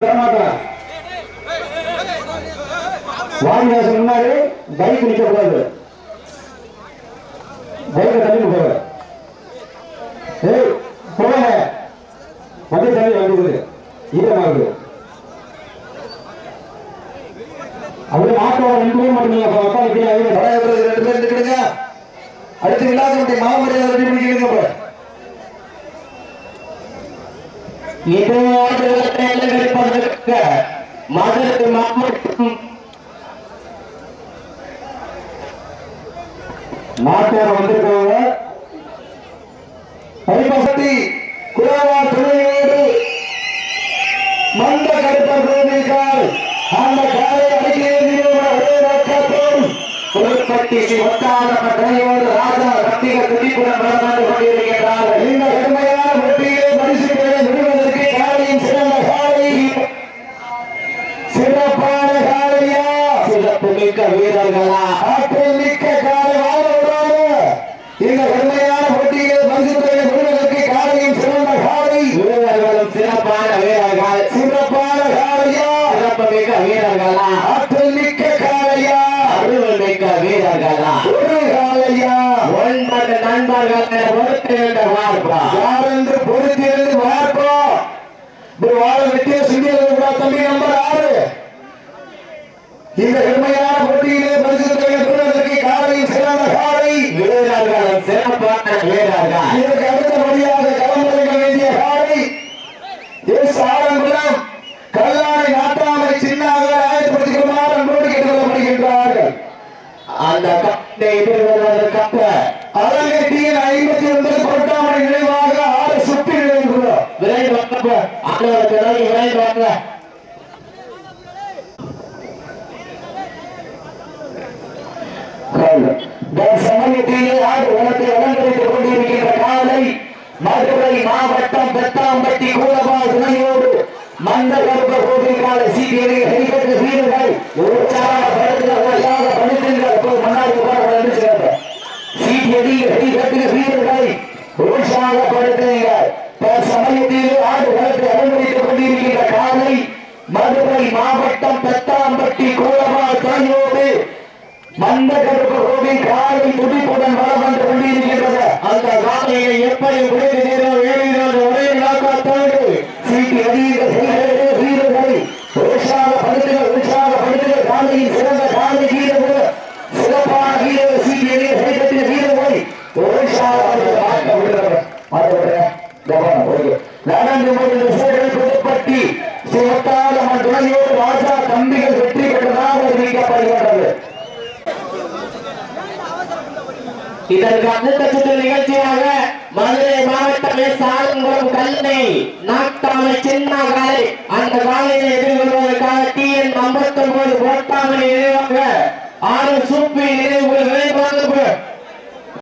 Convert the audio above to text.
தரமாட்டேன் வாடிவாசல் முன்னாடி பைக் நிக்க கூடாது பைக்கை தள்ளி போக ஏய் போக வண்டி தள்ளி வண்டிக்குது ஈரமாகுது அப்படி மாட்டோட ரெண்டு பேரும் மட்டும் நீங்க அப்ப உட்காந்து ரெண்டு பேர் நிற்கிடுங்க அடுத்து விழாக்களுடைய மாமரியாதை ரெடி பண்ணிக்கிறீங்க இப்ப இது மதுரை மாவட்டம் மாட்டோட வந்திருக்கவங்க பரிமசக்தி குலாவா துணையோடு மந்த கருப்பர் கோவில்கால் அந்த காலை அடிக்கிறேன் ஒரே ராஜா ரத்திக துடிப்புடன் நடந்து கொண்டிருக்கிறார்கள் இந்த பெருமையை போட்டியிலே பரிசு பெற விடுவதற்கு காலையின் சிறந்த காலை சிறப்பான காலையா சிறப்பு மிக்க வீரர்களா? ஆற்றல் மிக்க காலை வாழ்வோடு இந்த கடுமையான போட்டியிலே பரிசு பெற விடுவதற்கு காலையின் சிறந்த காலை. வீரர்களும் சிறப்பான வீரர்கள். சிறப்பான காலையா? சிறப்பு மிக்க வீரர்களா? ஆற்றல் மிக்க காலையா? அறிவு மிக்க வீரர்களா? ஒரு காலையா? ஒன்பது நண்பர்களை ஒருத்திருந்த பார்ப்பா யாரென்று பொறுத்திருந்து பார்ப்போம். இப்படி வாழ வெட்டிய சிங்கியது கூட தம்பி நம்பர் ஆறு. இந்த கடுமையான போட்டியிலே பரிசு பெறுவதற்கு காலையில் சிறந்த காலை. வீரர்களும் சிறப்பான வீரர்கள் இதற்கு அடுத்தபடியாக களமிறங்க வேண்டிய காலை. எஸ் ஆரங்குளம் கல்லாணை நாட்டாமை சின்னாக ஆயத்தப்படுத்திக்குமாறு அன்போடு கேட்டுக்கொள்ளப்படுகின்றார்கள் அந்த கட்டை எதிர்வதற்காக அரங்கத்தின் ஐம்பத்தி ஒன்பது பொருட்டாமணி நினைவாக ஆறு சுற்றி நினைவுகிறோம் விரைந்து வாங்க ஆண்டவருக்கு விரைந்து வாங்க. சமயத்திலே ஆடு உனக்கு அலங்கரித்துக் கொண்டிருக்கின்ற காலை மதுரை மாவட்டம் பெத்தாம்பட்டி கூலபா துணையோடு மந்த கருப்ப கோவில் கால சீக்கியரை ஹரிகட்டு வீரர்கள் உற்சாகப்படுத்துகிறாக படுத்துங்கள் போய் முன்னாடி உட்கார என்று சேர்ந்த சீக்கியடி ஹரிகட்டு வீரர்களை உற்சாகப்படுத்துங்கள் சமயத்திலே ஆடு உனக்கு அலங்கரித்துக் கொண்டிருக்கின்ற காலை மதுரை மாவட்டம் பெத்தாம்பட்டி கூலபா மந்த கருப்பு கோவில் காலை துடிப்புடன் வளம் என்று கொண்டிருக்கின்றது அந்த காலையை எப்படி முடித்து நீரோ ஏறினோடு ஒரே நாக்காத்தோடு சீட்டி அடியுங்க செய்கிறது வீரர்களை உற்சாகப்படுத்துங்கள் உற்சாகப்படுத்துங்கள் காலையில் சிறந்த காலை வீரர்கள் சிறப்பான வீரர்கள் சீட்டி அடிய கைகட்டிய வீரர்களை உற்சாகப்படுத்த நடந்து முடிந்த சூழல் புதுப்பட்டி சிவத்தாளம்மன் துணையோடு ராஜா தம்பிகள் இதற்கு அடுத்த சுற்று நிகழ்ச்சியாக மதுரை மாவட்டமே சாலங்குளம் கல்லை நாட்டாமை சின்ன காலை அந்த காலையை எதிர்கொள்வதற்காக டி என் ஐம்பத்தி ஒன்பது கோட்டாமணி நினைவாக ஆறு சூப்பி நினைவு விரைவாக